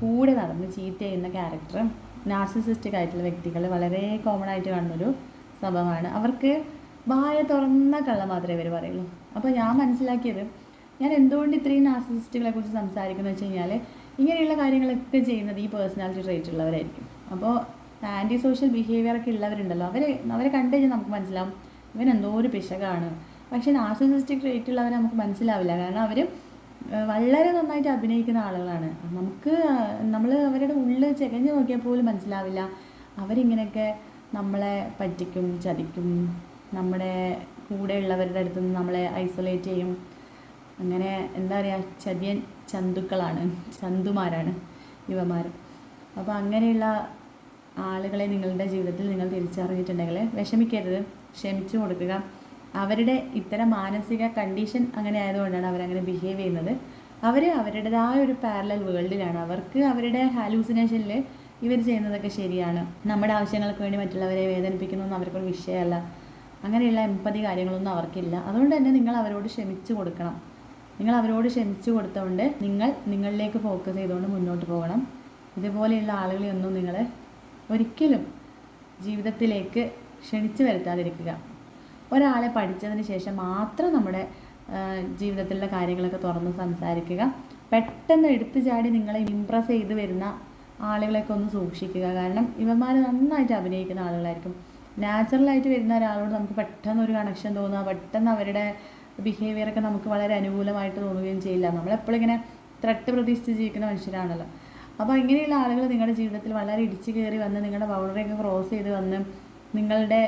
കൂടെ നടന്ന് ചീറ്റ് ചെയ്യുന്ന ക്യാരക്ടർ നാർസിസിസ്റ്റിക് ആയിട്ടുള്ള വ്യക്തികൾ വളരെ കോമൺ ആയിട്ട് കാണുന്നൊരു സംഭവമാണ്. അവർക്ക് വായ തുറന്ന കള്ള മാത്രമേ ഇവർ പറയുള്ളൂ. അപ്പോൾ ഞാൻ മനസ്സിലാക്കിയത് ഞാൻ എന്തുകൊണ്ട് ഇത്രയും നാർസിസിസ്റ്റുകളെ കുറിച്ച് സംസാരിക്കുന്നത് വെച്ച് കഴിഞ്ഞാൽ ഇങ്ങനെയുള്ള കാര്യങ്ങളൊക്കെ ചെയ്യുന്നത് ഈ പേഴ്സണാലിറ്റി ട്രേറ്റ് ഉള്ളവരായിരിക്കും. അപ്പോൾ ആന്റി സോഷ്യൽ ബിഹേവിയർ ഒക്കെ ഉള്ളവരുണ്ടല്ലോ. അവരെ അവരെ കണ്ടു കഴിഞ്ഞാൽ നമുക്ക് മനസ്സിലാവും ഇവൻ ഒരു പിശകാണ്. പക്ഷേ നാർസിസിസ്റ്റിക് ട്രേറ്റ് ഉള്ളവരെ നമുക്ക് മനസ്സിലാവില്ല. കാരണം അവർ വളരെ നന്നായിട്ട് അഭിനയിക്കുന്ന ആളുകളാണ്. നമുക്ക് നമ്മൾ അവരുടെ ഉള്ളിൽ ചെകഞ്ഞു നോക്കിയാൽ പോലും മനസ്സിലാവില്ല. അവരിങ്ങനെയൊക്കെ നമ്മളെ പറ്റിക്കും ചതിക്കും നമ്മുടെ കൂടെയുള്ളവരുടെ അടുത്ത് നിന്ന് നമ്മളെ ഐസൊലേറ്റ് ചെയ്യും. അങ്ങനെ എന്താ പറയുക ചതിയൻ ചന്തുക്കളാണ് ചന്തുമാരാണ് ഇവമാർ അപ്പോൾ അങ്ങനെയുള്ള ആളുകളെ നിങ്ങളുടെ ജീവിതത്തിൽ നിങ്ങൾ തിരിച്ചറിഞ്ഞിട്ടുണ്ടെങ്കിൽ വിഷമിക്കരുത്. ക്ഷമിച്ചു കൊടുക്കുക. അവരുടെ ഇത്തരം മാനസിക കണ്ടീഷൻ അങ്ങനെ ആയതുകൊണ്ടാണ് അവരങ്ങനെ ബിഹേവ് ചെയ്യുന്നത്. അവർ അവരുടേതായ ഒരു പാരലൽ വേൾഡിലാണ് അവർക്ക് അവരുടെ ഹാലൂസിനേഷനിൽ ഇവർ ചെയ്യുന്നതൊക്കെ ശരിയാണ്. നമ്മുടെ ആവശ്യങ്ങൾക്ക് വേണ്ടി മറ്റുള്ളവരെ വേദനിപ്പിക്കുന്നൊന്നും അവർക്കൊരു വിഷയമല്ല. അങ്ങനെയുള്ള എമ്പതി കാര്യങ്ങളൊന്നും അവർക്കില്ല. അതുകൊണ്ട് തന്നെ നിങ്ങൾ അവരോട് ക്ഷമിച്ചു കൊടുക്കണം. നിങ്ങൾ അവരോട് ക്ഷമിച്ചു കൊടുത്തുകൊണ്ട് നിങ്ങൾ നിങ്ങളിലേക്ക് ഫോക്കസ് ചെയ്തുകൊണ്ട് മുന്നോട്ട് പോകണം. ഇതുപോലെയുള്ള ആളുകളെയൊന്നും നിങ്ങൾ ഒരിക്കലും ജീവിതത്തിലേക്ക് ക്ഷണിച്ചു വരുത്താതിരിക്കുക. ഒരാളെ പഠിച്ചതിന് ശേഷം മാത്രം നമ്മുടെ ജീവിതത്തിലുള്ള കാര്യങ്ങളൊക്കെ തുറന്ന് സംസാരിക്കുക. പെട്ടെന്ന് എടുത്തു ചാടി നിങ്ങളെ ഇമ്പ്രസ് ചെയ്ത് വരുന്ന ആളുകളെയൊക്കെ ഒന്ന് സൂക്ഷിക്കുക. കാരണം ഇവന്മാർ നന്നായിട്ട് അഭിനയിക്കുന്ന ആളുകളായിരിക്കും. നാച്ചുറലായിട്ട് വരുന്ന ഒരാളോട് നമുക്ക് പെട്ടെന്ന് ഒരു കണക്ഷൻ തോന്നുക. പെട്ടെന്ന് അവരുടെ ബിഹേവിയറൊക്കെ നമുക്ക് വളരെ അനുകൂലമായിട്ട് തോന്നുകയും ചെയ്യില്ല. നമ്മളെപ്പോഴും ഇങ്ങനെ ത്രട്ട് പ്രതീക്ഷിച്ച് ജീവിക്കുന്ന മനുഷ്യരാണല്ലോ. അപ്പോൾ ഇങ്ങനെയുള്ള ആളുകൾ നിങ്ങളുടെ ജീവിതത്തിൽ വളരെ ഇടിച്ചു കയറി വന്ന് നിങ്ങളുടെ ബൗണ്ടറിയൊക്കെ ക്രോസ് ചെയ്ത് വന്ന് നിങ്ങളുടെ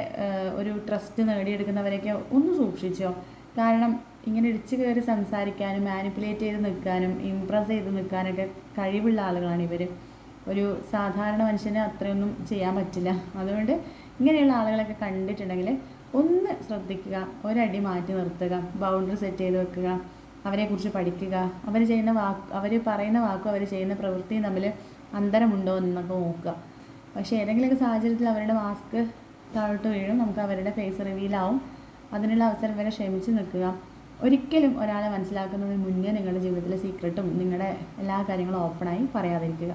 ഒരു ട്രസ്റ്റ് നേടിയെടുക്കുന്നവരെയൊക്കെ ഒന്ന് സൂക്ഷിച്ചോ? കാരണം ഇങ്ങനെ ഇടിച്ചു കയറി സംസാരിക്കാനും മാനിപ്പുലേറ്റ് ചെയ്ത് നിൽക്കാനും ഇമ്പ്രസ് ചെയ്ത് നിൽക്കാനൊക്കെ കഴിവുള്ള ആളുകളാണ് ഇവർ ഒരു സാധാരണ മനുഷ്യന് അത്രയൊന്നും ചെയ്യാൻ പറ്റില്ല. അതുകൊണ്ട് ഇങ്ങനെയുള്ള ആളുകളൊക്കെ കണ്ടിട്ടുണ്ടെങ്കിൽ ഒന്ന് ശ്രദ്ധിക്കുക ഒരടി മാറ്റി നിർത്തുക ബൗണ്ടറി സെറ്റ് ചെയ്ത് വെക്കുക അവരെക്കുറിച്ച് പഠിക്കുക. അവർ ചെയ്യുന്ന വാക്ക് അവർ പറയുന്ന വാക്കും അവർ ചെയ്യുന്ന പ്രവൃത്തിയും തമ്മിൽ അന്തരമുണ്ടോ എന്നൊക്കെ നോക്കുക. പക്ഷേ ഏതെങ്കിലുമൊക്കെ സാഹചര്യത്തിൽ അവരുടെ മാസ്ക് താഴോട്ട് വീഴും. നമുക്ക് അവരുടെ ഫേസ് റിവീലാവും അതിനുള്ള അവസരം വരെ ക്ഷമിച്ച് നിൽക്കുക. ഒരിക്കലും ഒരാളെ മനസ്സിലാക്കുന്നതിന് മുന്നേ നിങ്ങളുടെ ജീവിതത്തിലെ സീക്രട്ടും നിങ്ങളുടെ എല്ലാ കാര്യങ്ങളും ഓപ്പണായി പറയാതിരിക്കുക.